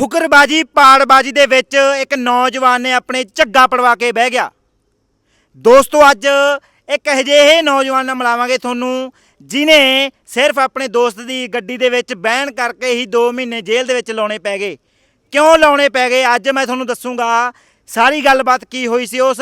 ਫੁਕਰਬਾਜੀ, ਪਾੜਬਾਜੀ ਦੇ ਵਿੱਚ ਇੱਕ ਨੌਜਵਾਨ ਨੇ ਆਪਣੇ ਝੱਗਾ ਪੜਵਾ ਕੇ ਬਹਿ ਗਿਆ। ਦੋਸਤੋ, ਅੱਜ ਇੱਕ ਅਜਿਹੇ ਨੌਜਵਾਨ ਨਾਲ ਮਿਲਾਵਾਂਗੇ ਤੁਹਾਨੂੰ, ਜਿਨੇ ਸਿਰਫ ਆਪਣੇ ਦੋਸਤ ਦੀ ਗੱਡੀ ਦੇ ਵਿੱਚ ਬਹਿਣ ਕਰਕੇ ਹੀ 2 ਮਹੀਨੇ ਜੇਲ੍ਹ ਦੇ ਵਿੱਚ ਲਾਉਣੇ ਪੈ ਗਏ। ਕਿਉਂ ਲਾਉਣੇ ਪੈ ਗਏ? ਅੱਜ ਮੈਂ ਤੁਹਾਨੂੰ ਦੱਸੂਗਾ, ਸਾਰੀ ਗੱਲਬਾਤ ਕੀ ਹੋਈ ਸੀ, ਉਸ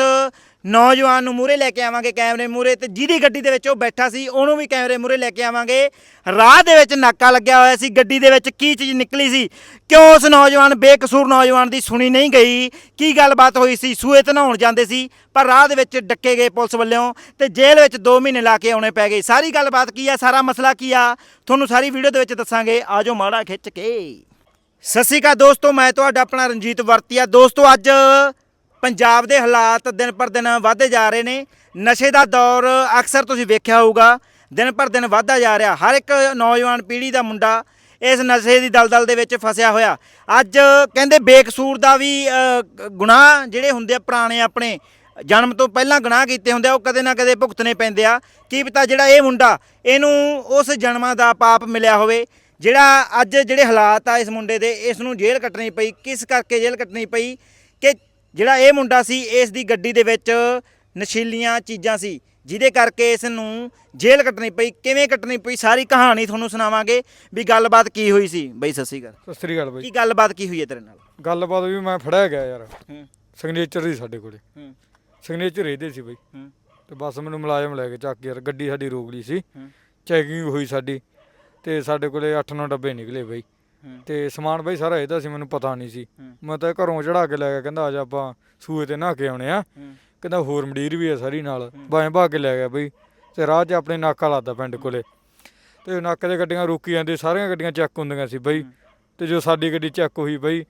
ਨੌਜਵਾਨ ਨੂੰ ਮੂਰੇ ਲੈ ਕੇ ਆਵਾਂਗੇ ਕੈਮਰੇ ਮੂਰੇ ਤੇ ਜਿਹਦੀ ਗੱਡੀ ਦੇ ਵਿੱਚ ਉਹ ਬੈਠਾ ਸੀ, ਉਹਨੂੰ ਵੀ ਕੈਮਰੇ ਮੂਰੇ ਲੈ ਕੇ ਆਵਾਂਗੇ। ਰਾਹ ਦੇ ਵਿੱਚ ਨਾਕਾ ਲੱਗਿਆ ਹੋਇਆ ਸੀ, ਗੱਡੀ ਦੇ ਵਿੱਚ ਕੀ ਚੀਜ਼ ਨਿਕਲੀ ਸੀ, ਕਿਉਂ ਉਸ ਨੌਜਵਾਨ, ਬੇਕਸੂਰ ਨੌਜਵਾਨ ਦੀ ਸੁਣੀ ਨਹੀਂ ਗਈ, ਕੀ ਗੱਲਬਾਤ ਹੋਈ ਸੀ, ਸੂਏ ਤੇ ਨਹਾਉਣ ਜਾਂਦੇ ਸੀ, ਪਰ ਰਾਹ ਦੇ ਵਿੱਚ ਡੱਕੇ ਗਏ ਪੁਲਿਸ ਵੱਲੋਂ ਤੇ ਜੇਲ੍ਹ ਵਿੱਚ 2 ਮਹੀਨੇ ਲਾ ਕੇ ਆਉਣੇ ਪੈ ਗਏ। ਸਾਰੀ ਗੱਲਬਾਤ ਕੀ ਆ, ਸਾਰਾ ਮਸਲਾ ਕੀ ਆ, ਤੁਹਾਨੂੰ ਸਾਰੀ ਵੀਡੀਓ ਦੇ ਵਿੱਚ ਦੱਸਾਂਗੇ। ਆਜੋ ਮਾੜਾ ਖਿੱਚ ਕੇ। ਸਤਿ ਸ਼੍ਰੀ ਅਕਾਲ ਦੋਸਤੋ, ਮੈਂ ਤੁਹਾਡਾ ਆਪਣਾ ਰਣਜੀਤ ਵਰਤੀਆ। ਦੋਸਤੋ, ਅੱਜ ਪੰਜਾਬ ਦੇ ਹਾਲਾਤ ਦਿਨ ਪਰ ਦਿਨ ਵਧਦੇ ਜਾ ਰਹੇ ਨੇ। ਨਸ਼ੇ ਦਾ ਦੌਰ ਅਕਸਰ ਤੁਸੀਂ ਵੇਖਿਆ ਹੋਊਗਾ। ਦਿਨ ਪਰ ਦਿਨ ਵਧਦਾ ਜਾ ਰਿਹਾ। ਹਰ ਇੱਕ ਨੌਜਵਾਨ ਪੀੜ੍ਹੀ ਦਾ ਮੁੰਡਾ ਇਸ ਨਸ਼ੇ ਦੀ ਦਲਦਲ ਦੇ ਵਿੱਚ ਫਸਿਆ ਹੋਇਆ। ਅੱਜ ਕਹਿੰਦੇ ਬੇਕਸੂਰ ਦਾ ਵੀ ਅ, ਗੁਨਾਹ ਜਿਹੜੇ ਹੁੰਦੇ ਆ ਪੁਰਾਣੇ ਆਪਣੇ ਜਨਮ ਤੋਂ ਪਹਿਲਾਂ ਗੁਨਾਹ ਕੀਤੇ ਹੁੰਦੇ ਆ ਉਹ ਕਦੇ ਨਾ ਕਦੇ ਭੁਗਤਣੇ ਪੈਂਦੇ ਆ। ਕੀ ਪਤਾ ਜਿਹੜਾ ਇਹ ਮੁੰਡਾ ਇਹਨੂੰ ਉਸ ਜਨਮਾਂ ਦਾ ਪਾਪ ਮਿਲਿਆ ਹੋਵੇ। ਜਿਹੜਾ ਅੱਜ ਜਿਹੜੇ ਹਾਲਾਤ ਆ ਇਸ ਮੁੰਡੇ ਦੇ ਇਸ ਨੂੰ ਜੇਲ੍ਹ ਕੱਟਣੀ ਪਈ। ਕਿਸ ਕਰਕੇ ਜੇਲ੍ਹ ਕੱਟਣੀ ਪਈ? ਕਿ ਜਿਹੜਾ ਇਹ ਮੁੰਡਾ ਸੀ ਇਸ ਦੀ ਗੱਡੀ ਦੇ ਵਿੱਚ ਨਸ਼ੀਲੀਆਂ ਚੀਜ਼ਾਂ ਸੀ ਜਿਹਦੇ ਕਰਕੇ ਇਸ ਨੂੰ ਜੇਲ੍ਹ ਕੱਟਣੀ ਪਈ। ਕਿਵੇਂ ਕੱਟਣੀ ਪਈ ਸਾਰੀ ਕਹਾਣੀ ਤੁਹਾਨੂੰ ਸੁਣਾਵਾਂਗੇ ਵੀ ਗੱਲਬਾਤ ਕੀ ਹੋਈ ਸੀ। ਬਈ ਸਤਿ ਸ਼੍ਰੀ ਅਕਾਲ। ਸਤਿ ਸ੍ਰੀ ਅਕਾਲ ਬਾਈ। ਕੀ ਗੱਲਬਾਤ ਕੀ ਹੋਈ ਹੈ ਤੇਰੇ ਨਾਲ? ਗੱਲਬਾਤ ਵੀ ਮੈਂ ਫੜਿਆ ਗਿਆ ਯਾਰ। ਹੂੰ। ਸਿਗਨੇਚਰ ਦੀ ਸਾਡੇ ਕੋਲੇ। ਹੂੰ। ਸਿਗਨੇਚਰ ਇਹਦੇ ਸੀ ਬਾਈ। ਹੂੰ। ਤੇ ਬਸ ਮੈਨੂੰ ਮੁਲਾਜ਼ਮ ਲੈ ਕੇ ਚੱਕ ਯਾਰ ਗੱਡੀ ਸਾਡੀ ਰੋਕ ਲਈ ਸੀ। ਹੂੰ। ਚੈਕਿੰਗ ਹੋਈ ਸਾਡੀ। ਤੇ ਸਾਡੇ ਕੋਲੇ 8-9 ਡੱਬੇ ਨਿਕਲੇ ਬਾਈ। ਤੇ ਸਮਾਨ ਬਾਈ ਸਾਰਾ ਇਹਦਾ ਸੀ ਮੈਨੂੰ ਪਤਾ ਨਹੀਂ ਸੀ। ਮੈਂ ਤਾਂ ਘਰੋਂ ਚੜਾ ਕੇ ਲੈ ਗਿਆ ਕਹਿੰਦਾ ਅੱਜ ਆਪਾਂ ਸੂਏ ਤੇ ਨਹਾ ਕੇ ਆਉਣੇ ਆ। ਕਹਿੰਦਾ ਹੋਰ ਮੰਡੀਰ ਵੀ ਆ ਸਾਰੀ ਨਾਲ ਬਾਵੇਂ ਭਾ ਕੇ ਲੈ ਗਿਆ ਬਈ। ਤੇ ਰਾਹ 'ਚ ਆਪਣੇ ਨਾਕਾ ਲਾਦਾ ਪਿੰਡ ਕੋਲੇ। ਤੇ ਨਾਕੇ ਦੇ ਗੱਡੀਆਂ ਰੋਕੀ ਜਾਂਦੇ ਸਾਰੀਆਂ ਗੱਡੀਆਂ ਚੈੱਕ ਹੁੰਦੀਆਂ ਸੀ ਬਈ। ਤੇ ਜੋ ਸਾਡੀ ਗੱਡੀ ਚੈੱਕ ਹੋਈ ਬਈ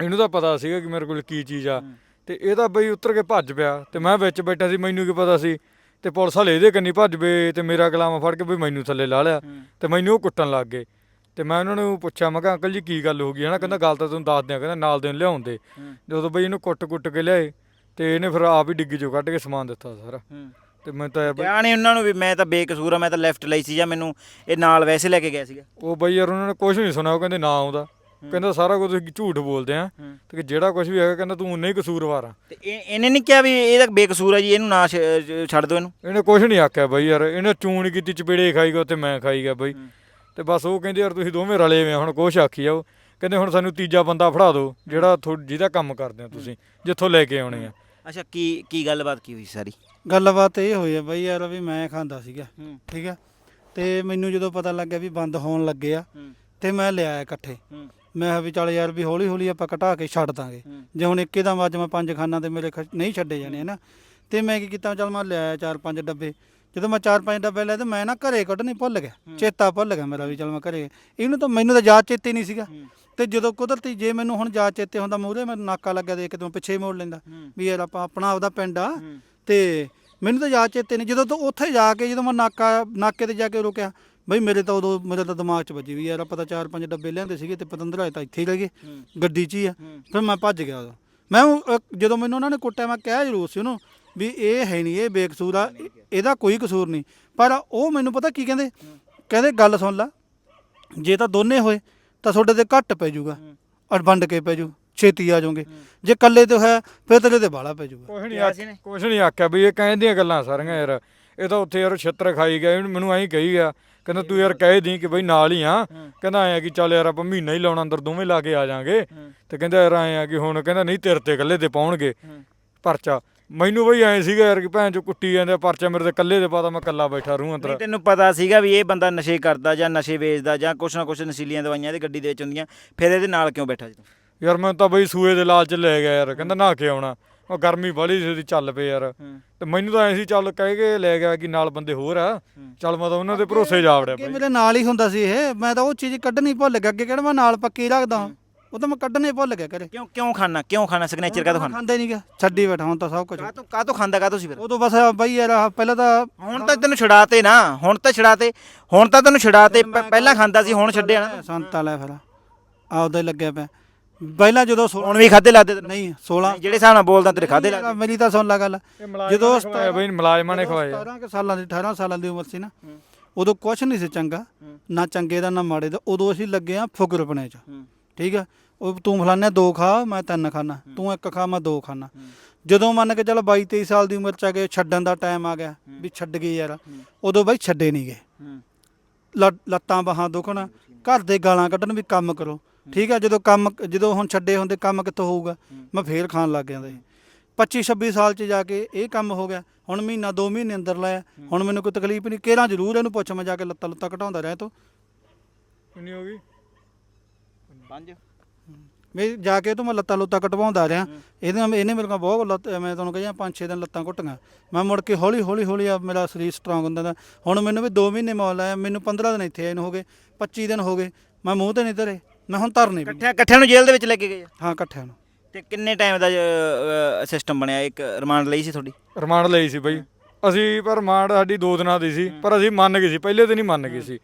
ਇਹਨੂੰ ਤਾਂ ਪਤਾ ਸੀਗਾ ਕਿ ਮੇਰੇ ਕੋਲ ਕੀ ਚੀਜ਼ ਆ। ਤੇ ਇਹ ਤਾਂ ਬਈ ਉਤਰ ਕੇ ਭੱਜ ਪਿਆ। ਤੇ ਮੈਂ ਵਿੱਚ ਬੈਠਾ ਸੀ ਮੈਨੂੰ ਕੀ ਪਤਾ ਸੀ? ਤੇ ਪੁਲਿਸ ਵਾਲੇ ਇਹਦੇ ਕੰਨੀ ਭੱਜ ਪਏ ਤੇ ਮੇਰਾ ਗੁਲਾਮ ਫੜ ਕੇ ਬਈ ਮੈਨੂੰ ਥੱਲੇ ਲਾ ਲਿਆ। ਤੇ ਮੈਨੂੰ ਉਹ ਕੁੱਟਣ ਲੱਗ ਗਏ। ਤੇ ਮੈਂ ਉਹਨਾਂ ਨੂੰ ਪੁੱਛਿਆ ਮੈਂ ਕਿਹਾ ਅੰਕਲ ਜੀ ਕੀ ਗੱਲ ਹੋ ਗਈ? ਹੈ ਨਾ ਕਹਿੰਦਾ ਗੱਲ ਤਾਂ ਤੁਹਾਨੂੰ ਦੱਸ ਦਿਆਂ ਕਹਿੰਦਾ ਨਾਲ ਦੇ ਨੂੰ ਲਿਆਉਣ ਦੇ ਹੂੰ ਜਦੋਂ ਬਈ ਇਹਨੂੰ ਕੁੱਟ-ਕੁੱਟ ਕੇ ਲਿਆਏ ਤੇ ਇਹਨੇ ਫਿਰ ਆਪ ਹੀ ਡਿੱਗੀ ਚੋਂ ਕੱਢ ਕੇ ਸਮਾਨ ਦਿੱਤਾ ਸਾਰਾ। ਤੇ ਮੈਂ ਤਾਂ ਬਈ ਜਾਣੇ ਉਹਨਾਂ ਨੂੰ ਵੀ ਮੈਂ ਤਾਂ ਬੇਕਸੂਰ ਆ ਮੈਂ ਤਾਂ ਲੈਫਟ ਲਈ ਸੀ ਜਾਂ ਮੈਨੂੰ ਇਹ ਨਾਲ ਵੈਸੇ ਲੈ ਕੇ ਗਿਆ ਸੀਗਾ। ਉਹ ਬਈ ਯਾਰ ਉਹਨਾਂ ਨੇ ਕੁਝ ਨਹੀਂ ਸੁਣਿਆ ਉਹ ਕਹਿੰਦੇ ਨਾ ਆਉਂਦਾ। ਕਹਿੰਦਾ ਸਾਰਾ ਕੁਝ ਤੁਸੀਂ ਝੂਠ ਬੋਲਦੇ ਆ। ਤੇ ਜਿਹੜਾ ਕੁਝ ਵੀ ਹੈਗਾ ਕਹਿੰਦਾ ਤੂੰ ਉਨਾ ਹੀ ਕਸੂਰਵਾਰ ਆ। ਤੇ ਇਹ- ਇਹਨੇ ਨਹੀਂ ਕਿਹਾ ਵੀ ਇਹ ਤਾਂ ਬੇਕਸੂਰ ਆ ਜੀ ਇਹਨੂੰ ਨਾ ਛ- ਛੱਡ ਦਿਓ ਇਹਨੂੰ? ਇਹਨੇ ਕੁਝ ਨਹੀਂ ਆਖਿਆ ਬਈ ਯਾਰ ਇਹਨੇ ਚੂਣ ਕੀਤੀ ਚਪੇੜੇ ਖਾਈ ਗਿਆ ਤੇ ਮੈਂ ਖਾਈ ਗਿਆ ਬਈ। ਤੇ ਬਸ ਉਹ ਕਹਿੰਦੇ ਯਾਰ ਤੁਸੀਂ ਦੋਵੇਂ ਰਲੇ ਹੋਏ ਆ ਹੁਣ ਕੁਛ ਆਖੀ ਜਾਓ। ਕਹਿੰਦੇ ਹੁਣ ਸਾਨੂੰ ਤੀਜਾ ਬੰਦਾ ਫੜਾ ਦਿਓ ਜਿਹੜਾ ਜਿਹਦਾ ਕੰਮ ਕਰਦੇ ਆ ਤੁਸੀਂ ਜਿੱਥੋਂ ਲੈ ਕੇ ਆਉਣੇ ਆ। ਅੱਛਾ ਕੀ ਕੀ ਗੱਲਬਾਤ ਕੀ ਹੋਈ ਸਾਰੀ? ਗੱਲਬਾਤ ਇਹ ਹੋਈ ਹੈ ਬਈ ਯਾਰ ਵੀ ਮੈਂ ਖਾਂਦਾ ਸੀਗਾ ਹੂੰ। ਠੀਕ ਹੈ ਤੇ ਮੈਨੂੰ ਜਦੋਂ ਪਤਾ ਲੱਗਿਆ ਵੀ ਬੰਦ ਹੋਣ ਲੱਗੇ ਆ ਹੂੰ। ਤੇ ਮੈਂ ਲਿਆਇਆ ਇਕੱਠੇ। ਹੂੰ। ਮੈਂ ਕਿਹਾ ਵੀ ਚੱਲ ਯਾਰ ਵੀ ਹੌਲੀ ਹੌਲੀ ਆਪਾਂ ਘਟਾ ਕੇ ਛੱਡ ਦਾਂਗੇ। ਹੂੰ। ਜੇ ਹੁਣ ਇੱਕੇ ਦਮ ਅੱਜ ਮੈਂ ਪੰਜ ਖਾਨਾ ਤੇ ਮੇਰੇ ਖ- ਨਹੀਂ ਛੱਡੇ ਜਾਣੇ ਨਾ? ਤੇ ਮੈਂ ਕੀ ਕੀਤਾ ਚੱਲ ਮੈਂ ਲਿਆਇਆ ਚਾਰ ਪੰਜ ਡੱਬੇ। ਜਦੋਂ ਮੈਂ ਚਾਰ ਪੰਜ ਡੱਬੇ ਲਏ ਤੇ ਮੈਂ ਨਾ ਘਰੇ ਕੱਢਣੀ ਭੁੱਲ ਗਿਆ। ਚੇਤਾ ਭੁੱਲ ਗਿਆ ਮੇਰਾ ਵੀ ਚੱਲ ਮੈਂ ਘਰੇ ਇਹਨੂੰ ਤਾਂ ਮੈਨੂੰ ਤਾਂ ਯਾਦ ਚੇਤੇ ਨਹੀਂ ਸੀਗਾ। ਤੇ ਜਦੋਂ ਕੁਦਰਤੀ ਜੇ ਮੈਨੂੰ ਹੁਣ ਯਾਦ ਚੇਤੇ ਹੁੰਦਾ ਮੂਹਰੇ ਮੈਨੂੰ ਨਾਕਾ ਲੱਗਿਆ ਦੇਖ ਕੇ ਤੇ ਮੈਂ ਪਿੱਛੇ ਮੋੜ ਲੈਂਦਾ। ਵੀ ਯਾਰ ਆਪਾਂ ਆਪਣਾ ਆਪਦਾ ਪਿੰਡ ਆ। ਤੇ ਮੈਨੂੰ ਤਾਂ ਯਾਦ ਚੇਤੇ ਨਹੀਂ। ਜਦੋਂ ਤੋਂ ਉੱਥੇ ਜਾ ਕੇ ਜਦੋਂ ਮੈਂ ਨਾਕਾ ਨਾਕੇ ਤੇ ਜਾ ਕੇ ਰੁਕਿਆ ਬਈ ਮੇਰੇ ਤਾਂ ਉਦੋਂ ਮੇਰੇ ਤਾਂ ਦਿਮਾਗ 'ਚ ਵੱਜੀ ਵੀ ਯਾਰ ਆਪਾਂ ਤਾਂ ਚਾਰ ਪੰਜ ਡੱਬੇ ਲਿਆਂਦੇ ਸੀਗੇ ਤੇ ਪਤੰਦਰ ਤਾਂ ਇੱਥੇ ਹੀ ਰਹਿ ਗਏ। ਗੱਡੀ 'ਚ ਹੀ ਆ। ਫਿਰ ਮੈਂ ਭੱਜ ਗਿਆ ਉਦੋਂ। ਮੈਂ ਜਦੋਂ ਮੈਨੂੰ ਉਹਨਾਂ ਨੇ ਕੁੱਟਿਆ ਮੈਂ ਕਿਹਾ ਜ਼ਰੂਰ ਸੀ ਉਹਨੂੰ ਵੀ ਇਹ ਹੈ ਨਹੀਂ ਇਹ ਬੇਕਸੂਰ ਆ ਇਹ- ਇਹਦਾ ਕੋਈ ਕਸੂਰ ਨਹੀਂ। ਪਰ ਉਹ ਮੈਨੂੰ ਪਤਾ ਕੀ ਕਹਿੰਦੇ? ਕਹਿੰਦੇ ਗੱਲ ਸੁਣ ਲੈ ਜੇ ਤਾਂ ਦੋਨੇ ਹੋਏ ਤਾਂ ਤੁਹਾਡੇ ਤੇ ਘੱਟ ਪੈ ਜਾਊਗਾ ਔਰ ਵੰਡ ਕੇ ਪੈ ਜੂ ਛੇਤੀ ਆ ਜਾਓਗੇ। ਜੇ ਇਕੱਲੇ ਤੇ ਹੋਇਆ ਫਿਰ ਤੇਰੇ ਤੇ ਬਾਲਾ ਪੈ ਜਾਊਗਾ। ਕੁਛ ਨਹੀਂ ਕਿਹਾ ਸੀ ਨੇ? ਕੁਛ ਨਹੀਂ ਆਖਿਆ ਬਈ ਇਹ ਕਹਿੰਦੀਆਂ ਗੱਲਾਂ ਸਾਰੀਆਂ ਯਾਰ। ਇਹ ਤਾਂ ਉੱਥੇ ਯਾਰ ਛਿੱਤਰ ਖਾਈ ਗਿਆ ਇਹਨੂੰ ਮੈਨੂੰ ਐਂ ਕਹੀ ਗਿਆ ਕਹਿੰਦਾ ਤੂੰ ਯਾਰ ਕਹਿ ਦੀ ਕਿ ਬਈ ਨਾਲ ਹੀ ਆ। ਕਹਿੰਦਾ ਐਂ ਆ ਕਿ ਚੱਲ ਯਾਰ ਆਪਾਂ ਮਹੀਨਾ ਹੀ ਲਾਉਣਾ ਅੰਦਰ ਦੋਵੇਂ ਲਾ ਕੇ ਆ ਜਾਾਂਗੇ। ਤੇ ਕਹਿੰਦਾ ਯਾਰ ਐਂ ਆ ਕਿ ਹੁਣ ਕਹਿੰਦਾ ਨਹੀਂ ਤੇਰੇ ਤੇ ਇਕੱਲੇ ਤੇ ਪਾਉਣਗੇ। ਪਰਚਾ। ਮੈਨੂੰ ਬਈ ਐਂ ਸੀਗਾ ਯਾਰ ਕਿ ਭੈਣ ਚੋ ਕੁੱਟੀ ਜਾਂਦੇ ਆ, ਪਰਚਾ ਮੇਰੇ ਤੇ ਇਕੱਲੇ ਦੇ ਪਾਤਾ ਮੈਂ ਇਕੱਲਾ ਬੈਠਾ ਰਹੂੰ ਨਹੀਂ ਅੰਦਰ ਤੈਨੂੰ ਪਤਾ ਸੀਗਾ ਵੀ ਇਹ ਬੰਦਾ ਨਸ਼ੇ ਕਰਦਾ ਜਾਂ ਨਸ਼ੇ ਵੇਚਦਾ ਜਾਂ ਕੁਛ ਨਾ ਕੁਛ ਨਸ਼ੀਲੀਆਂ ਦਵਾਈਆਂ ਇਹਦੀ ਗੱਡੀ ਦੇ ਵਿੱਚ ਹੁੰਦੀਆਂ ਫਿਰ ਇਹਦੇ ਨਾਲ ਕਿਉਂ ਬੈਠਾ ਤੂੰ? ਯਾਰ ਮੈਂ ਤਾਂ ਬਈ ਸੂਏ ਦੇ ਲਾਲਚ ਲੈ ਗਿਆ ਯਾਰ ਕਹਿੰਦਾ ਨਹਾ ਕੇ ਆਉਣਾ। ਉਹ ਗਰਮੀ ਬੜੀ ਸੀ ਉਹਦੀ ਚੱਲ ਪਏ ਯਾਰ। ਤੇ ਮੈਨੂੰ ਤਾਂ ਐਂ ਸੀ ਚੱਲ ਕਹਿ ਕੇ ਲੈ ਗਿਆ ਕਿ ਨਾਲ ਬੰਦੇ ਹੋਰ ਆ। ਚੱਲ ਮੈਂ ਤਾਂ ਉਹਨਾਂ ਦੇ ਭਰੋਸੇ ਜਾ ਵੜਿਆ ਬਈ। ਮੇਰੇ ਨਾਲ ਹੀ ਹੁੰਦਾ ਸੀ ਇਹ ਮੈਂ ਤਾਂ ਉਹ ਚੀਜ਼ ਕੱਢਣੀ ਭੁੱਲ ਗਿਆ ਅੱਗੇ ਕਿਹੜਾ ਮੈਂ ਨਾਲ ਪੱਕੀ ਰੱਖਦਾ। ਉਹ ਤਾਂ ਮੈਂ ਕੱਢਣੇ ਭੁੱਲ ਗਿਆ ਘਰੇ। ਕਿਉਂ ਕਿਉਂ ਖਾਣਾ? ਕਿਉਂ ਖਾਣਾ? ਸਿਗਨੇਚਰ ਕਾਹਤੋਂ ਖਾਣਾ? ਖਾਂਦਾ ਹੀ ਨਹੀਂਗਾ। ਛੱਡੀ ਬੈਠਾ ਹੁਣ ਤਾਂ ਸਭ ਕੁਝ ਕਾਹਤੋਂ ਕਾਹਤੋਂ ਖਾਂਦਾ ਕਾਹਤੋਂ ਸੀ ਫਿਰ? ਉਦੋਂ ਬਸ ਬਈ ਯਾਰ ਆਹ ਪਹਿਲਾਂ ਤਾਂ ਹੁਣ ਤਾਂ ਤੈਨੂੰ ਛਡਾਤੇ ਨਾ। ਹੁਣ ਤਾਂ ਛਡਾਤੇ। ਹੁਣ ਤਾਂ ਤੈਨੂੰ ਛਡਾਤੇ। ਪਹਿਲਾਂ ਖਾਂਦਾ ਸੀ ਹੁਣ ਛੱਡਿਆ ਨਾ। ਸੰਤਾ ਲੈ ਫਿਰ। ਆਪਦਾ ਹੀ ਲੱਗਿਆ ਪਿਆ। ਪਹਿਲਾਂ ਜਦੋਂ ਸੋ- ਹੁਣ ਵੀ ਖਾਦੇ ਲਾਦੇ ਤੈਨੂੰ? ਨਹੀਂ 16 ਜਿਹੜੇ ਹਿਸਾਬ ਨਾਲ ਬੋਲਦਾ ਤੇਰੇ ਖਾਦੇ ਲਾ ਮੇਰੀ ਤਾਂ ਸੁਣ ਲਾ ਗੱਲ। ਜਦੋਂ ਜਦੋਂ ਖਵਾਇਆ ਬਈ ਮੁਲਾਜ਼ਮਾਂ ਨੇ ਖਵਾਇਆ। 17 ਕੁ ਸਾਲਾਂ ਦੀ 18 ਸਾਲਾਂ ਦੀ ਉਮਰ ਸੀ ਨਾ ਉਦੋਂ ਕੁਛ ਨਹੀਂ ਸੀ ਚੰਗਾ। ਨਾ ਚੰਗੇ ਦਾ ਨਾ ਮਾੜੇ ਦਾ। ਉਦੋਂ ਅਸੀਂ ਲੱਗੇ ਆ ਫੁਕਰਪਣੇ ਚ। ਠੀਕ ਆ? ਉਹ ਤੂੰ ਫਲਾਨੇ ਦੋ ਖਾ ਮੈਂ ਤਿੰਨ ਖਾਣਾ ਤੂੰ ਇੱਕ ਖਾ ਮੈਂ ਦੋ ਖਾਣਾ ਜਦੋਂ ਮੰਨ ਕੇ ਚੱਲ 22 23 ਸਾਲ ਦੀ ਉਮਰ ਚ ਆ ਕੇ ਛੱਡਣ ਦਾ ਟਾਈਮ ਆ ਗਿਆ ਵੀ ਛੱਡ ਗਏ ਯਾਰ। ਉਦੋਂ ਬਾਈ ਛੱਡੇ ਨਹੀਂ ਗਏ। ਲੱਤ- ਬਾਹਾਂ ਦੁਖਣ ਘਰ ਦੇ ਗਾਲਾਂ ਕੱਢਣ ਵੀ ਕੰਮ ਕਰੋ। ਠੀਕ ਆ? ਜਦੋਂ ਕੰਮ ਜਦੋਂ ਹੁਣ ਛੱਡੇ ਹੁੰਦੇ ਕੰਮ ਕਿੱਥੋਂ ਹੋਊਗਾ? ਮੈਂ ਫੇਰ ਖਾਣ ਲੱਗ ਜਾਂਦਾ ਸੀ 25 26 ਸਾਲ ਚ ਜਾ ਕੇ ਇਹ ਕੰਮ ਹੋ ਗਿਆ। ਹੁਣ ਮਹੀਨਾ 2 ਮਹੀਨੇ ਅੰਦਰ ਲਾਇਆ। ਹੁਣ ਮੈਨੂੰ ਕੋਈ ਤਕਲੀਫ ਨਹੀਂ ਕਿਹੜਾ ਜ਼ਰੂਰ ਇਹਨੂੰ ਪੁੱਛ ਮੈਂ ਜਾ ਕੇ ਲੱਤਾਂ ਲੁੱਤਾਂ ਘਟਾਉਂਦਾ ਰਿਹਾ ਤੋ। ਕਿੰਨੀ ਹੋ ਗਈ? ਪੰਜ? ਮੈਂ ਜਾ ਕੇ ਤੋਂ ਮੈਂ ਲੱਤਾਂ ਲੁੱਤਾਂ ਕਟਵਾਉਂਦਾ ਰਿਹਾ। ਇਹਦੇ ਨਾਲ ਇਹਨੇ ਮੇਰੇ ਕੋਲ ਬਹੁਤ ਲੱਤ ਮੈਂ ਤੁਹਾਨੂੰ ਕਹਿੰਦਾ ਪੰਜ ਛੇ ਦਿਨ ਲੱਤਾਂ ਘੁੱਟੀਆਂ। ਮੈਂ ਮੁੜ ਕੇ ਹੌਲੀ ਹੌਲੀ ਹੌਲੀ ਆ ਮੇਰਾ ਸਰੀਰ ਸਟਰੋਂਗ ਹੁੰਦਾ ਦਾ ਹੁਣ ਮੈਨੂੰ ਵੀ 2 ਮਹੀਨੇ ਮੌਲ ਆਇਆ ਮੈਨੂੰ 15 ਦਿਨ ਇੱਥੇ ਆਏ ਨੂੰ ਹੋ ਗਏ 25 ਦਿਨ ਹੋ ਗਏ। ਮੈਂ ਮੂੰਹ ਤੇ ਨਹੀਂ ਧਰੇ ਮੈਂ ਹੁਣ ਧਰਨੇ ਵੀ ਇਕੱਠਿਆਂ ਇਕੱਠਿਆਂ ਨੂੰ ਜੇਲ੍ਹ ਦੇ ਵਿੱਚ ਲੈ ਕੇ ਗਏ ਆ? ਹਾਂ ਇਕੱਠਿਆਂ ਨੂੰ। ਤੇ ਕਿੰਨੇ ਟਾਈਮ ਦਾ ਸਿਸਟਮ ਬਣਿਆ? ਇੱਕ ਰਿਮਾਂਡ ਲਈ ਸੀ ਤੁਹਾਡੀ? ਰਿਮਾਂਡ ਲਈ ਸੀ ਬਈ। ਅਸੀਂ ਪਰ ਰਿਮਾਂਡ ਸਾਡੀ ਦੋ ਦਿਨਾਂ ਦੀ ਸੀ ਪਰ ਅਸੀਂ ਮੰਨ ਗਏ ਸੀ ਪਹਿਲੇ ਦਿਨ ਹੀ ਮੰਨ ਗਏ ਸੀ।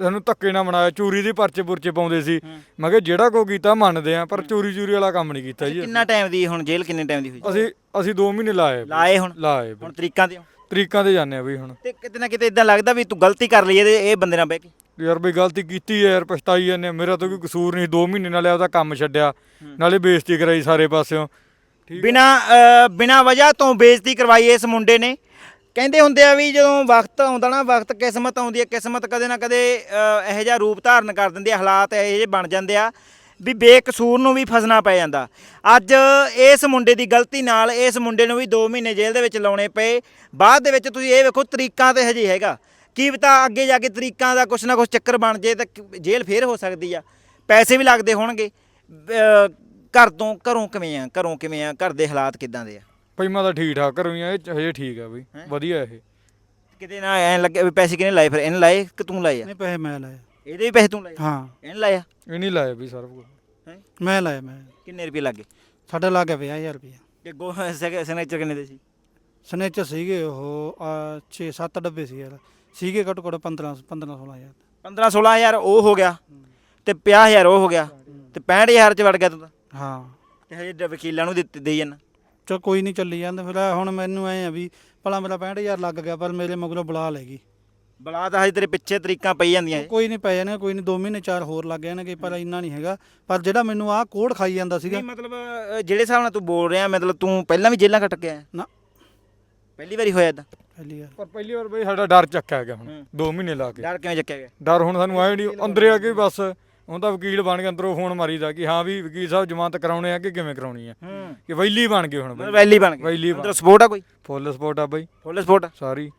ਤੇ ਸਾਨੂੰ ਧੱਕੇ ਨਾਲ ਬਣਾਇਆ ਚੋਰੀ ਦੀ ਪਰਚੇ ਪੁਰਚੇ ਪਾਉਂਦੇ ਸੀ। ਮੈਂ ਕਿਹਾ ਜਿਹੜਾ ਕੋ ਕੀਤਾ ਮੰਨਦੇ ਆ ਪਰ ਚੋਰੀ ਚੋਰੀ ਵਾਲਾ ਕੰਮ ਨਹੀਂ ਕੀਤਾ ਜੀ ਕਿੰਨਾ ਟਾਈਮ ਦੀ ਹੁਣ ਜੇਲ੍ਹ ਕਿੰਨੇ ਟਾਈਮ ਦੀ ਹੋਈ? ਅਸੀਂ ਅਸੀਂ 2 ਮਹੀਨੇ ਲਾਏ। ਲਾਏ ਹੁਣ? ਲਾਏ। ਹੁਣ ਤਰੀਕਾਂ ਤੇ। ਤਰੀਕਾਂ ਤੇ ਜਾਂਦੇ ਆ ਬਈ ਹੁਣ। ਤੇ ਕਿਤੇ ਨਾ ਕਿਤੇ ਇਦਾਂ ਲੱਗਦਾ ਵੀ ਤੂੰ ਗਲਤੀ ਕਰ ਲਈ ਇਹ ਬੰਦੇ ਨਾਲ ਬਹਿ ਕੇ। ਯਾਰ ਬਈ ਗਲਤੀ ਕੀਤੀ ਯਾਰ ਪਛਤਾਈ ਜਾਂਦੇ। ਮੇਰਾ ਤਾਂ ਕੋਈ ਕਸੂਰ ਨਹੀਂ 2 ਮਹੀਨੇ ਨਾਲੇ ਆਪਦਾ ਕੰਮ ਛੱਡਿਆ। ਨਾਲੇ ਬੇਇੱਜ਼ਤੀ ਕਰਾਈ ਸਾਰੇ ਪਾਸਿਓਂ। ਠੀਕ ਬਿਨਾ ਬਿਨਾ ਵਜ੍ਹਾ ਤੋਂ ਬੇਇੱਜ਼ਤੀ ਕਰਵਾਈ ਇਸ ਮੁੰਡੇ ਨੇ। ਕਹਿੰਦੇ ਹੁੰਦੇ ਆ ਵੀ ਜਦੋਂ ਵਕਤ ਆਉਂਦਾ ਨਾ, ਵਕਤ ਕਿਸਮਤ ਆਉਂਦੀ ਹੈ ਕਿਸਮਤ ਕਦੇ ਨਾ ਕਦੇ ਇਹੋ ਜਿਹਾ ਰੂਪ ਧਾਰਨ ਕਰ ਦਿੰਦੀ ਹੈ ਹਾਲਾਤ ਇਹੋ ਜਿਹੇ ਬਣ ਜਾਂਦੇ ਆ ਵੀ ਬੇਕਸੂਰ ਨੂੰ ਵੀ ਫਸਣਾ ਪੈ ਜਾਂਦਾ। ਅੱਜ ਇਸ ਮੁੰਡੇ ਦੀ ਗਲਤੀ ਨਾਲ ਇਸ ਮੁੰਡੇ ਨੂੰ ਵੀ 2 ਮਹੀਨੇ ਜੇਲ੍ਹ ਦੇ ਵਿੱਚ ਲਾਉਣੇ ਪਏ। ਬਾਅਦ ਦੇ ਵਿੱਚ ਤੁਸੀਂ ਇਹ ਵੇਖੋ ਤਰੀਕਾਂ ਤੇ ਹਜੇ ਹੈਗਾ। ਕੀ ਪਤਾ ਅੱਗੇ ਜਾ ਕੇ ਤਰੀਕਾਂ ਦਾ ਕੁਛ ਨਾ ਕੁਛ ਚੱਕਰ ਬਣ ਜੇ ਤਾਂ ਜੇਲ੍ਹ ਫੇਰ ਹੋ ਸਕਦੀ ਆ। ਪੈਸੇ ਵੀ ਲੱਗਦੇ ਹੋਣਗੇ। ਘਰ ਤੋਂ ਘਰੋਂ ਕਿਵੇਂ ਆ, ਘਰੋਂ ਕਿਵੇਂ ਆ, ਘਰ ਦੇ ਹਾਲਾਤ ਕਿਦਾਂ ਦੇ ਆ? ਬਈ ਮੈਂ ਤਾਂ ਠੀਕ ਠਾਕ ਕਰੂੰ ਇਹ ਹਜੇ ਠੀਕ ਆ ਬਈ ਹੈਂ? ਵਧੀਆ ਇਹ। ਕਿਤੇ ਨਾ ਐ ਲੱਗੇ ਵੀ ਪੈਸੇ ਕਿਹਨੇ ਲਾਏ ਫਿਰ ਇਹਨੇ ਲਾਏ ਕਿ ਤੂੰ ਲਾਏ ਆ? ਨਹੀਂ ਪੈਸੇ ਮੈਂ ਲਾਏ। ਇਹਦੇ ਵੀ ਪੈਸੇ ਤੂੰ ਲਾਏ ਹਾਂ। ਇਹਨੇ ਲਾਇਆ ਇਹ ਨਹੀਂ ਲਾਇਆ ਬਈ ਸਾਰਾ ਕੁਝ ਹੈ? ਮੈਂ ਲਾਇਆ ਮੈਂ। ਕਿੰਨੇ ਰੁਪਏ ਲੱਗੇ? ਸਾਡੇ ਲੱਗ ਗਿਆ 50000 ਰੁਪਏ। ਤੇ ਗੋ ਸਿਗਨੇਚਰ ਕਿੰਨੇ ਦੇ ਸੀ? ਸਨੇਚਰ ਸੀਗੇ ਉਹ 6 7 ਡੱਬੇ ਸੀ ਯਾਰ। ਸੀਗੇ ਘੱਟੋ ਘੱਟ 15 15 16000 15 16000 ਉਹ ਹੋ ਗਿਆ ਤੇ 50000 ਉਹ ਹੋ ਗਿਆ ਤੇ 65000 ਚ ਵੜ ਗਿਆ ਤੂੰ ਤਾਂ। ਹਾਂ। ਤੇ ਹਜੇ ਡ- ਵਕੀਲਾਂ ਨੂੰ ਦਿੱਤੇ ਦੇਈ ਜਾਂਦਾ ਚਲ ਕੋਈ ਨਹੀਂ ਚੱਲੀ ਜਾਂਦੇ। ਫਿਰ ਹੁਣ ਮੈਨੂੰ ਐ ਆ ਵੀ ਭਲਾ ਮੇਰਾ 65000 ਲੱਗ ਗਿਆ ਪਰ ਮੇਰੇ ਮਗਰੋਂ ਬੁਲਾ ਲੈ ਗਈ। ਬਲਾ ਤਾਂ ਹਜੇ ਤੇਰੇ ਪਿੱਛੇ ਤਰੀਕਾਂ ਪਈ ਜਾਂਦੀਆਂ। ਕੋਈ ਨਹੀਂ ਪੈ ਜਾਣੇ ਕੋਈ ਨਹੀਂ 2 ਮਹੀਨੇ ਚਾਰ ਹੋਰ ਲੱਗ ਜਾਣਗੇ ਪਰ ਇੰਨਾ ਨਹੀਂ ਹੈਗਾ। ਪਰ ਜਿਹੜਾ ਮੈਨੂੰ ਆਹ ਕੋਡ ਖਾਈ ਜਾਂਦਾ ਸੀਗਾ। ਨਹੀਂ ਮਤਲਬ ਅ, ਜਿਹੜੇ ਹਿਸਾਬ ਨਾਲ ਤੂੰ ਬੋਲ ਰਿਹਾ ਮਤਲਬ ਤੂੰ ਪਹਿਲਾਂ ਵੀ ਜੇਲਾਂ ਕੱਟ ਕੇ ਆਇਆ? ਨਾ। ਪਹਿਲੀ ਵਾਰੀ ਹੋਇਆ ਇਦਾਂ ਪਹਿਲੀ ਵਾਰ। ਪਰ ਪਹਿਲੀ ਵਾਰ ਬਈ ਸਾਡਾ ਡਰ ਚੱਕਿਆ ਗਿਆ ਹੁਣ ਹੂੰ। 2 ਮਹੀਨੇ ਲਾ ਕੇ। ਡਰ ਕਿਵੇਂ ਚੱਕਿਆ ਗਿਆ? ਡਰ ਹੁਣ ਸਾਨੂੰ ਆਏ ਨਹੀਂ ਅੰਦਰੇ ਆ ਕੇ ਬਸ ਹੁਣ ਤਾਂ ਵਕੀਲ ਬਣ ਕੇ ਅੰਦਰੋਂ ਫੋਨ ਮਾਰੀਦਾ ਕਿ ਹਾਂ ਵੀ ਵਕੀਲ ਸਾਹਿਬ ਜ਼ਮਾਨਤ ਕਰਾਉਣੇ ਆ ਕਿ ਕਿਵੇਂ ਕਰਾਉਣੀ ਆ? ਹੂੰ। ਕਿ ਵੈਲੀ ਬਣ ਗਏ ਹੁਣ ਬਈ ਵੈਲੀ ਬਣ ਗਈ ਵੈਲੀ ਬਣ ਅੰਦਰ ਸਪੋਰਟ ਆ ਕੋਈ? ਫੁੱਲ ਸਪੋਰਟ ਆ ਬਈ। ਫੁੱਲ ਸਪੋਰਟ ਸਾਰੀ।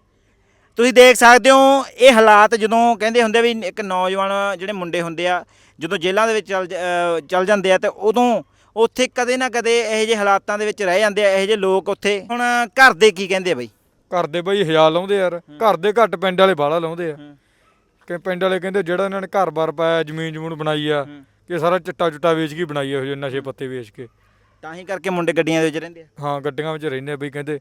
ਤੁਸੀਂ ਦੇਖ ਸਕਦੇ ਹੋ ਇਹ ਹਾਲਾਤ ਜਦੋਂ ਕਹਿੰਦੇ ਹੁੰਦੇ ਵੀ ਇੱਕ ਨੌਜਵਾਨ ਜਿਹੜੇ ਮੁੰਡੇ ਹੁੰਦੇ ਆ ਜਦੋਂ ਜੇਲ੍ਹਾਂ ਦੇ ਵਿੱਚ ਚਲ ਜ- ਅਹ ਚਲ ਜਾਂਦੇ ਆ ਤੇ ਉਦੋਂ ਉੱਥੇ ਕਦੇ ਨਾ ਕਦੇ ਇਹੋ ਜਿਹੇ ਹਾਲਾਤਾਂ ਦੇ ਵਿੱਚ ਰਹਿ ਜਾਂਦੇ ਆ ਇਹੋ ਜਿਹੇ ਲੋਕ ਉੱਥੇ। ਹੁਣ ਘਰ ਦੇ ਕੀ ਕਹਿੰਦੇ ਆ ਬਈ? ਘਰ ਦੇ ਬਈ ਹਜ਼ਾਰ ਲਾਉਂਦੇ ਯਾਰ। ਘਰ ਦੇ ਘੱਟ ਪਿੰਡ ਵਾਲੇ ਬਾਹਲਾ ਲਾਉਂਦੇ ਆ। ਕਿ ਪਿੰਡ ਵਾਲੇ ਕਹਿੰਦੇ ਜਿਹੜਾ ਇਹਨਾਂ ਨੇ ਘਰ-ਬਾਰ ਪਾਇਆ ਜ਼ਮੀਨ ਜਮੂਨ ਬਣਾਈ ਆ ਕਿ ਸਾਰਾ ਚਿੱਟਾ ਚੁੱਟਾ ਵੇਚ ਕੇ ਬਣਾਈ ਆ ਇਹੋ ਜਿਹੇ ਨਸ਼ੇ ਪੱਤੇ ਵੇਚ ਕੇ। ਤਾਂ ਹੀ ਕਰਕੇ ਮੁੰਡੇ ਗੱਡੀਆਂ ਦੇ ਵਿੱਚ ਰਹਿੰਦੇ ਆ। ਹਾਂ ਗੱਡੀਆਂ ਵਿੱਚ ਰਹਿੰਦੇ ਆ ਬਈ ਕਹਿੰਦੇ।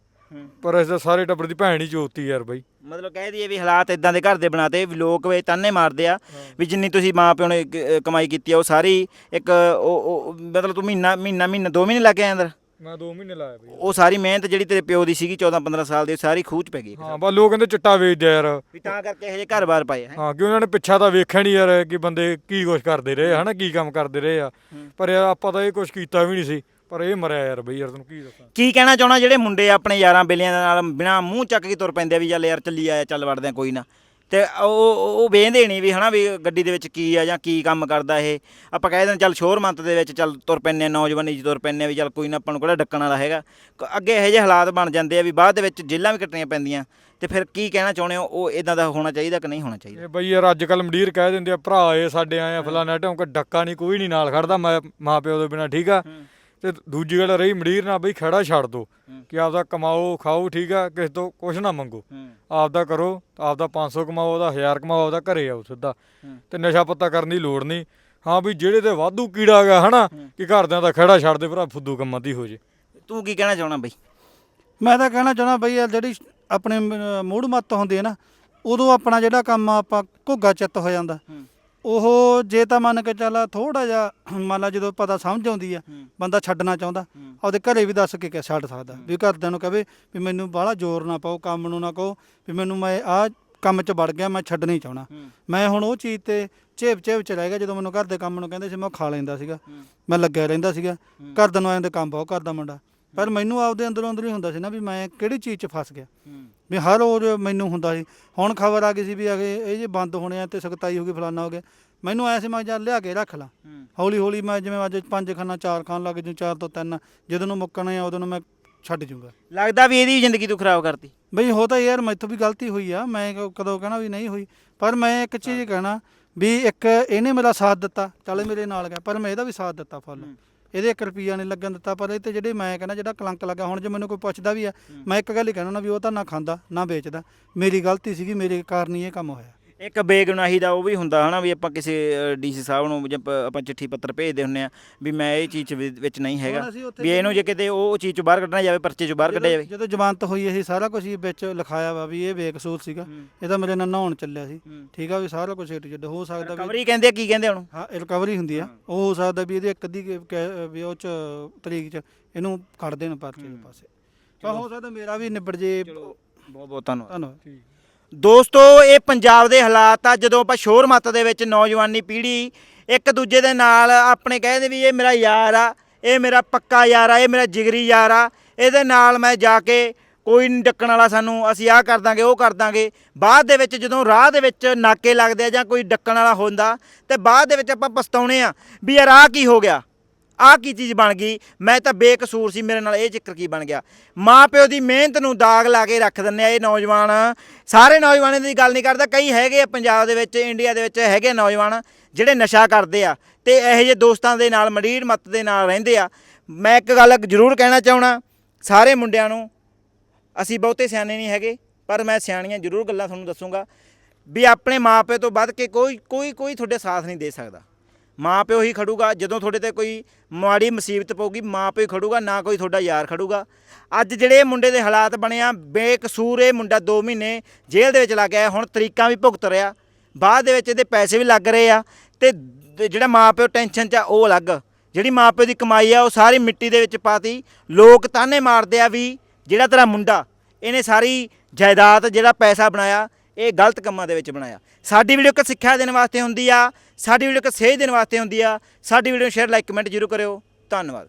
ਪਰ ਇਸ ਦਾ ਸਾਰੇ ਟੱਬਰ ਦੀ ਭੈਣ ਹੀ ਚੋਤੀ ਯਾਰ ਬਈ। ਮਤਲਬ ਕਹਿ ਦਈਏ ਵੀ ਹਾਲਾਤ ਇਦਾਂ ਦੇ ਘਰ ਦੇ ਬਣਾਤੇ ਵੀ ਲੋਕ ਵੇ ਤਾਨੇ ਮਾਰਦੇ ਆ ਵੀ ਜਿੰਨੀ ਤੁਸੀਂ ਮਾਂ ਪਿਓ ਨੇ ਕ- ਕਮਾਈ ਕੀਤੀ ਆ ਉਹ ਸਾਰੀ ਇੱਕ ਉਹ ਉਹ- ਮਤਲਬ ਤੂੰ ਮਹੀਨਾ ਮਹੀਨਾ ਮਹੀਨਾ ਦੋ ਮਹੀਨੇ ਲੱਗ ਗਏ ਅੰਦਰ? ਮੈਂ 2 ਮਹੀਨੇ ਲਾਇਆ ਬਈ। ਉਹ ਸਾਰੀ ਮਿਹਨਤ ਜਿਹੜੀ ਤੇਰੇ ਪਿਓ ਦੀ ਸੀਗੀ 14 15 ਸਾਲ ਦੀ ਸਾਰੀ ਖੂਹ ਚ ਪੈ ਗਈ ਹਾਂ ਬਸ ਲੋਕ ਕਹਿੰਦੇ ਚਿੱਟਾ ਵੇਚਦੇ ਯਾਰ। ਵੀ ਤਾਂ ਕਰਕੇ ਇਹੋ ਜਿਹੇ ਘਰ-ਬਾਰ ਪਾਏ ਆ ਹਾਂ। ਕਿ ਉਹਨਾਂ ਨੇ ਪਿੱਛਾ ਤਾਂ ਵੇਖਿਆ ਨਹੀਂ ਯਾਰ ਕਿ ਬੰਦੇ ਕੀ ਕੁਛ ਕਰਦੇ ਰਹੇ ਹਨਾ ਕੀ ਕੰਮ ਕਰਦੇ ਰਹੇ ਆ। ਪਰ ਯਾਰ ਆਪਾਂ ਤਾਂ ਇਹ ਕੁਛ ਕੀਤਾ ਵੀ ਨਹੀਂ ਸੀ ਪਰ ਇਹ ਮਰਿਆ ਯਾਰ ਬਈ ਯਾਰ ਤੈਨੂੰ ਕੀ ਦੱਸਾਂ। ਕੀ ਕਹਿਣਾ ਚਾਹਣਾ ਜਿਹੜੇ ਮੁੰਡੇ ਆਪਣੇ ਯਾਰਾਂ ਬੇਲੀਆਂ ਦੇ ਨਾਲ ਬਿਨਾ ਮੂੰਹ ਚੱਕ ਕੇ ਤੁਰ ਪੈਂਦੇ ਆ ਵੀ ਚੱਲ ਯਾਰ ਚੱਲੀ ਆਇਆ ਚੱਲ ਵੜਦੇ ਆ ਕੋਈ ਨਾ। ਤੇ ਉਹ ਉਹ ਵੇਂਦੇ ਨਹੀਂ ਵੀ ਹਨਾ ਵੀ ਗੱਡੀ ਦੇ ਵਿੱਚ ਕੀ ਆ ਜਾਂ ਕੀ ਕੰਮ ਕਰਦਾ ਇਹ। ਆਪਾਂ ਕਹਿ ਦਿੰਦੇ ਚੱਲ ਸ਼ੋਰ ਮੰਤ ਦੇ ਵਿੱਚ ਚੱਲ ਤੁਰ ਆ ਨੌਜਵਾਨੀ ਚ ਤੁਰ ਆ ਵੀ ਚੱਲ ਕੋਈ ਨਾ ਆਪਾਂ ਨੂੰ ਕਿਹੜਾ ਡੱਕਣ ਵਾਲਾ ਹੈਗਾ। ਅੱਗੇ ਇਹੋ ਜਿਹੇ ਹਾਲਾਤ ਬਣ ਜਾਂਦੇ ਆ ਵੀ ਬਾਅਦ ਦੇ ਵਿੱਚ ਜੇਲਾਂ ਵੀ ਕੱਟਣੀਆਂ ਪੈਂਦੀਆਂ। ਤੇ ਫਿਰ ਕੀ ਕਹਿਣਾ ਚਾਹੁੰਦੇ ਹੋ? ਉਹ ਇਦਾਂ ਦਾ ਹੋਣਾ ਚਾਹੀਦਾ ਕਿ ਨਹੀਂ ਹੋਣਾ ਚਾਹੀਦਾ? ਇਹ ਬਈ ਯਾਰ ਅੱਜ ਕੱਲ ਮੰਡੀਰ ਕਹਿ ਦਿੰਦੇ ਆ ਭਰਾ ਏ ਸਾਡੇ ਆਏ ਆ ਫਲਾਣਾ ਢੋਂਕ ਡੱਕਾ ਨਹੀਂ ਕੋਈ ਨਹੀਂ ਨਾਲ ਖੜਦਾ ਮੈਂ ਮਾਂ ਪਿਓ ਦੇ ਬਿਨਾ ਠੀਕ ਆ? ਤੇ ਦੂਜੀ ਗੱਲ ਰਹੀ ਮੰਡੀਰ ਨਾਲ ਬਈ ਖੜਾ ਛੱਡ ਦੋ ਕਿ ਆਪਦਾ ਕਮਾਓ ਖਾਓ ਠੀਕ ਆ ਕਿਸੇ ਤੋਂ ਕੁਛ ਨਾ ਮੰਗੋ। ਆਪਦਾ ਕਰੋ ਆਪਦਾ 500 ਕਮਾਓ ਉਹਦਾ 1000 ਕਮਾਓ ਉਹਦਾ ਘਰੇ ਆਓ ਸਿੱਧਾ। ਤੇ ਨਸ਼ਾ ਪੱਤਾ ਕਰਨ ਦੀ ਲੋੜ ਨਹੀਂ। ਹਾਂ ਵੀ ਜਿਹੜੇ ਤੇ ਵਾਧੂ ਕੀੜਾ ਗਾ ਹਨਾ ਕਿ ਘਰਦਿਆਂ ਦਾ ਖੜਾ ਛੱਡ ਦੇ ਭਰਾ ਫੁੱਦੂ ਕੰਮਾਂ ਦੀ ਹੋ ਜੇ। ਤੂੰ ਕੀ ਕਹਿਣਾ ਚਾਹਣਾ ਬਈ? ਮੈਂ ਤਾਂ ਕਹਿਣਾ ਚਾਹਣਾ ਬਈ ਯਾਰ ਜਿਹੜੀ ਆਪਣੇ ਮੂੜ ਮੱਤ ਹੁੰਦੀ ਹੈ ਨਾ ਉਦੋਂ ਆਪਣਾ ਜਿਹੜਾ ਕੰਮ ਆ ਆਪਾਂ ਘੁੱਗਾ ਚਿੱਤ ਹੋ ਜਾਂਦਾ। ਉਹ ਜੇ ਤਾਂ ਮੰਨ ਕੇ ਚੱਲ ਥੋੜਾ ਜਿਹਾ ਮੰਨ ਲਾ ਜਦੋਂ ਪਤਾ ਸਮਝ ਆਉਂਦੀ ਆ ਬੰਦਾ ਛੱਡਣਾ ਚਾਹੁੰਦਾ ਆਪਦੇ ਘਰੇ ਵੀ ਦੱਸ ਕੇ ਕਿ ਛੱਡ ਸਕਦਾ ਵੀ ਘਰਦਿਆਂ ਨੂੰ ਕਹੇ ਵੀ ਮੈਨੂੰ ਬਾਹਲਾ ਜ਼ੋਰ ਨਾ ਪਾਓ ਕੰਮ ਨੂੰ ਨਾ ਕਹੋ ਵੀ ਮੈਨੂੰ ਮੈਂ ਆ ਕੰਮ 'ਚ ਵੜ ਗਿਆ ਮੈਂ ਛੱਡਣਾ ਹੀ ਚਾਹਣਾ ਮੈਂ ਹੁਣ ਉਹ ਚੀਜ਼ ਤੇ ਚੇਪ ਚੇਪ ਚ ਰਹਿ ਗਿਆ ਜਦੋਂ ਮੈਨੂੰ ਘਰ ਦੇ ਕੰਮ ਨੂੰ ਕਹਿੰਦੇ ਸੀ ਮੈਂ ਖਾ ਲੈਂਦਾ ਸੀਗਾ। ਮੈਂ ਲੱਗਿਆ ਰਹਿੰਦਾ ਸੀਗਾ। ਘਰ ਦੇ ਨੂੰ ਆਇਆਂ ਦੇ ਕੰਮ ਬਹੁਤ ਕਰਦਾ ਮੁੰਡਾ। ਪਰ ਮੈਨੂੰ ਆਪਦੇ ਅੰਦਰੋਂ ਅੰਦਰ ਹੀ ਹੁੰਦਾ ਸੀ ਨਾ ਵੀ ਮੈਂ ਕਿਹੜੀ ਚੀਜ਼ 'ਚ ਫਸ ਗਿਆ। ਵੀ ਹਰ ਰੋਜ਼ ਮੈਨੂੰ ਹੁੰਦਾ ਸੀ ਹੁਣ ਖਬਰ ਆ ਗਈ ਸੀ ਵੀ ਅਗੇ ਇਹ ਜੇ ਬੰਦ ਹੋਣੇ ਆ ਤੇ ਸਖਤਾਈ ਹੋ ਗਈ ਫਲਾਨਾ ਹੋ ਗਿਆ। ਮੈਨੂੰ ਐ ਸੀ ਮੈਂ ਜਾਂ ਲਿਆ ਕੇ ਰੱਖ ਲਾਂ। ਹੌਲੀ ਹੌਲੀ ਮੈਂ ਜਿਵੇਂ ਅੱਜ ਪੰਜ ਖਾਨਾ ਚਾਰ ਖਾਣ ਲੱਗ ਜੂ ਚਾਰ ਤੋਂ ਤਿੰਨ ਜਦੋਂ ਨੂੰ ਮੁੱਕਣੇ ਆ ਉਦੋਂ ਨੂੰ ਮੈਂ ਛੱਡ ਜੂੰਗਾ। ਲੱਗਦਾ ਵੀ ਇਹਦੀ ਜ਼ਿੰਦਗੀ ਤੂੰ ਖਰਾਬ ਕਰਤੀ। ਬਈ ਹੋ ਤਾਂ ਯਾਰ ਮੈਥੋਂ ਵੀ ਗਲਤੀ ਹੋਈ ਆ ਮੈਂ ਕਦੋਂ ਕਹਿਣਾ ਵੀ ਨਹੀਂ ਹੋਈ। ਪਰ ਮੈਂ ਇੱਕ ਚੀਜ਼ ਕਹਿਣਾ ਵੀ ਇੱਕ ਇਹਨੇ ਮੇਰਾ ਸਾਥ ਦਿੱਤਾ ਚੱਲ ਮੇਰੇ ਨਾਲ ਗਿਆ ਪਰ ਮੈਂ ਇਹਦਾ ਵੀ ਸਾਥ ਦਿੱਤਾ ਫੁੱਲ। ਇਹਦੇ 1 ਰੁਪਿਆ ਨਹੀਂ ਲੱਗਣ ਦਿੱਤਾ ਪਰ ਇਹ ਤੇ ਜਿਹੜੇ ਮੈਂ ਕਹਿੰਦਾ ਜਿਹੜਾ ਕਲੰਕ ਲੱਗਾ ਹੁਣ ਜੇ ਮੈਨੂੰ ਕੋਈ ਪੁੱਛਦਾ ਵੀ ਆ ਮੈਂ ਇੱਕ ਗੱਲ ਹੀ ਕਹਿਣਾ ਵੀ ਉਹ ਤਾਂ ਨਾ ਖਾਂਦਾ ਨਾ ਵੇਚਦਾ। ਮੇਰੀ ਗਲਤੀ ਸੀਗੀ ਮੇਰੇ ਕਾਰਨ ਹੀ ਇਹ ਕੰਮ ਹੋਇਆ। ਇੱਕ ਬੇਗੁਨਾਹੀ ਦਾ ਉਹ ਵੀ ਹੁੰਦਾ ਹਨਾ ਵੀ ਆਪਾਂ ਕਿਸੇ ਡੀਸੀ ਸਾਹਿਬ ਨੂੰ ਜਾਂ ਪ- ਆਪਾਂ ਚਿੱਠੀ ਪੱਤਰ ਭੇਜਦੇ ਹੁੰਨੇ ਆ ਵੀ ਮੈਂ ਇਹ ਚੀਜ਼ ਵਿ- ਵਿੱਚ ਨਹੀਂ ਹੈਗਾ। ਹੁਣ ਅਸੀਂ ਉੱਥੇ ਵੀ ਇਹਨੂੰ ਜੇ ਕਿਤੇ ਉਹ ਚੀਜ਼ ਚੋਂ ਬਾਹਰ ਕੱਢਣਾ ਜਾਵੇ ਪਰਚੇ ਚੋਂ ਬਾਹਰ ਕੱਢਿਆ ਜਾਵੇ। ਜਦੋਂ ਜ਼ਮਾਨਤ ਹੋਈ ਇਹ ਸਾਰਾ ਕੁਝ ਵਿੱਚ ਲਿਖਾਇਆ ਵਾ ਵੀ ਇਹ ਬੇਕਸੂਰ ਸੀਗਾ। ਇਹ ਤਾਂ ਮੇਰੇ ਨਾਲ ਨਹਾਉਣ ਚੱਲਿਆ ਸੀ। ਠੀਕ ਆ ਵੀ ਸਾਰਾ ਕੁਝ ਏਟ ਜੱਡ ਹੋ ਸਕਦਾ ਵੀ ਕਵਰੀ ਕਹਿੰਦੇ ਆ, ਕੀ ਕਹਿੰਦੇ ਹੁਣ ਹਾਂ ਰਿਕਵਰੀ ਹੁੰਦੀ ਆ। ਉਹ ਹੋ ਸਕਦਾ ਵੀ ਇਹਦੇ ਇੱਕ ਅੱਧੀ ਕੁ ਕੈ- ਵੀ ਉਹ ਚ ਤਰੀਕ ਚ ਇਹਨੂੰ ਕੱਢ ਦੇਣ ਪਰਚੇ ਦੇ ਪਾਸੇ। ਪਰ ਹੋ ਸਕਦਾ ਮੇਰਾ ਵੀ ਨਿਬੜ ਜੇ। ਬਹੁਤ ਬਹੁਤ ਧੰਨਵਾਦ। ਧੰਨਵਾਦ। ਦੋਸਤੋ, ਇਹ ਪੰਜਾਬ ਦੇ ਹਾਲਾਤ ਆ। ਜਦੋਂ ਆਪਾਂ ਸ਼ੋਰ ਮੱਤ ਦੇ ਵਿੱਚ ਨੌਜਵਾਨੀ ਪੀੜ੍ਹੀ ਇੱਕ ਦੂਜੇ ਦੇ ਨਾਲ ਆਪਣੇ ਕਹਿੰਦੇ ਵੀ ਇਹ ਮੇਰਾ ਯਾਰ ਆ, ਇਹ ਮੇਰਾ ਪੱਕਾ ਯਾਰ ਆ, ਇਹ ਮੇਰਾ ਜਿਗਰੀ ਯਾਰ ਆ, ਇਹਦੇ ਨਾਲ ਮੈਂ ਜਾ ਕੇ ਕੋਈ ਨਹੀਂ ਡੱਕਣ ਵਾਲਾ ਸਾਨੂੰ, ਅਸੀਂ ਆਹ ਕਰ ਦਾਂਗੇ, ਉਹ ਕਰ ਦਾਂਗੇ। ਬਾਅਦ ਦੇ ਵਿੱਚ ਜਦੋਂ ਰਾਹ ਦੇ ਵਿੱਚ ਨਾਕੇ ਲੱਗਦੇ ਆ ਜਾਂ ਕੋਈ ਡੱਕਣ ਵਾਲਾ ਹੁੰਦਾ, ਤੇ ਬਾਅਦ ਦੇ ਵਿੱਚ ਆਪਾਂ ਪਛਤਾਉਣੇ ਆ ਵੀ ਯਾਰ ਆਹ ਕੀ ਹੋ ਗਿਆ? ਆਹ ਕੀ ਚੀਜ਼ ਬਣ ਗਈ? ਮੈਂ ਤਾਂ ਬੇਕਸੂਰ ਸੀ, ਮੇਰੇ ਨਾਲ ਇਹ ਚੱਕਰ ਕੀ ਬਣ ਗਿਆ? ਮਾਂ ਪਿਓ ਦੀ ਮਿਹਨਤ ਨੂੰ ਦਾਗ ਲਾ ਕੇ ਰੱਖ ਦਿੰਦੇ ਆ ਇਹ ਨੌਜਵਾਨ। ਸਾਰੇ ਨੌਜਵਾਨਾਂ ਦੀ ਗੱਲ ਨਹੀਂ ਕਰਦਾ, ਕਈ ਹੈਗੇ ਆ ਪੰਜਾਬ ਦੇ ਵਿੱਚ, ਇੰਡੀਆ ਦੇ ਵਿੱਚ ਹੈਗੇ ਨੌਜਵਾਨ, ਜਿਹੜੇ ਨਸ਼ਾ ਕਰਦੇ ਆ ਤੇ ਇਹੋ ਜਿਹੇ ਦੋਸਤਾਂ ਦੇ ਨਾਲ ਮੜੀਰ ਮੱਤ ਦੇ ਨਾਲ ਰਹਿੰਦੇ ਆ। ਮੈਂ ਇੱਕ ਗੱਲ ਜ਼ਰੂਰ ਕਹਿਣਾ ਚਾਹਣਾ ਸਾਰੇ ਮੁੰਡਿਆਂ ਨੂੰ, ਅਸੀਂ ਬਹੁਤੇ ਸਿਆਣੇ ਨਹੀਂ ਹੈਗੇ, ਪਰ ਮੈਂ ਸਿਆਣੀਆਂ ਜ਼ਰੂਰ ਗੱਲਾਂ ਤੁਹਾਨੂੰ ਦੱਸੂਗਾ, ਵੀ ਆਪਣੇ ਮਾਪੇ ਤੋਂ ਵੱਧ ਕੇ ਕੋਈ ਕੋਈ ਕੋਈ ਤੁਹਾਡੇ ਸਾਥ ਨਹੀਂ ਦੇ ਸਕਦਾ। ਮਾਂ ਪਿਓ ਹੀ ਖੜੂਗਾ, ਜਦੋਂ ਤੁਹਾਡੇ ਤੇ ਕੋਈ ਮਾੜੀ ਮੁਸੀਬਤ ਪਊਗੀ, ਮਾਂ ਪਿਓ ਹੀ ਖੜੂਗਾ, ਨਾ ਕੋਈ ਤੁਹਾਡਾ ਯਾਰ ਖੜੂਗਾ। ਅੱਜ ਜਿਹੜੇ ਇਹ ਮੁੰਡੇ ਦੇ ਹਾਲਾਤ ਬਣਿਆ ਬੇਕਸੂਰ ਇਹ ਮੁੰਡਾ 2 ਮਹੀਨੇ ਜੇਲ੍ਹ ਦੇ ਵਿੱਚ ਲੱਗ ਗਿਆ, ਹੁਣ ਤਰੀਕਾਂ ਵੀ ਭੁਗਤ ਰਿਹਾ। ਬਾਅਦ ਦੇ ਵਿੱਚ ਇਹਦੇ ਪੈਸੇ ਵੀ ਲੱਗ ਰਹੇ ਆ, ਤੇ ਜਿਹੜਾ ਮਾਂ ਪਿਓ ਟੈਨਸ਼ਨ 'ਚ ਆ, ਉਹ ਅਲੱਗ। ਜਿਹੜੀ ਮਾਂ ਪਿਓ ਦੀ ਕਮਾਈ ਆ, ਉਹ ਸਾਰੀ ਮਿੱਟੀ ਦੇ ਵਿੱਚ ਪਾਤੀ। ਲੋਕ ਤਾਨੇ ਮਾਰਦੇ ਆ ਵੀ ਜਿਹੜਾ ਤੇਰਾ ਮੁੰਡਾ, ਇਹਨੇ ਸਾਰੀ ਜਾਇਦਾਦ, ਜਿਹੜਾ ਪੈਸਾ ਬਣਾਇਆ ਇਹ ਗਲਤ ਕੰਮਾਂ ਦੇ ਵਿੱਚ ਬਣਾਇਆ। ਸਾਡੀ ਵੀਡੀਓ ਇੱਕ ਸਿੱਖਿਆ ਦੇਣ ਵਾਸਤੇ ਹੁੰਦੀ ਆ, ਸਾਡੀ ਵੀਡੀਓ ਇੱਕ ਸੇਧ ਦੇਣ ਵਾਸਤੇ ਹੁੰਦੀ ਆ। ਸਾਡੀ ਵੀਡੀਓ ਨੂੰ ਸ਼ੇਅਰ ਲਾਈਕ ਕਮੈਂਟ ਜ਼ਰੂਰ ਕਰਿਓ। ਧੰਨਵਾਦ।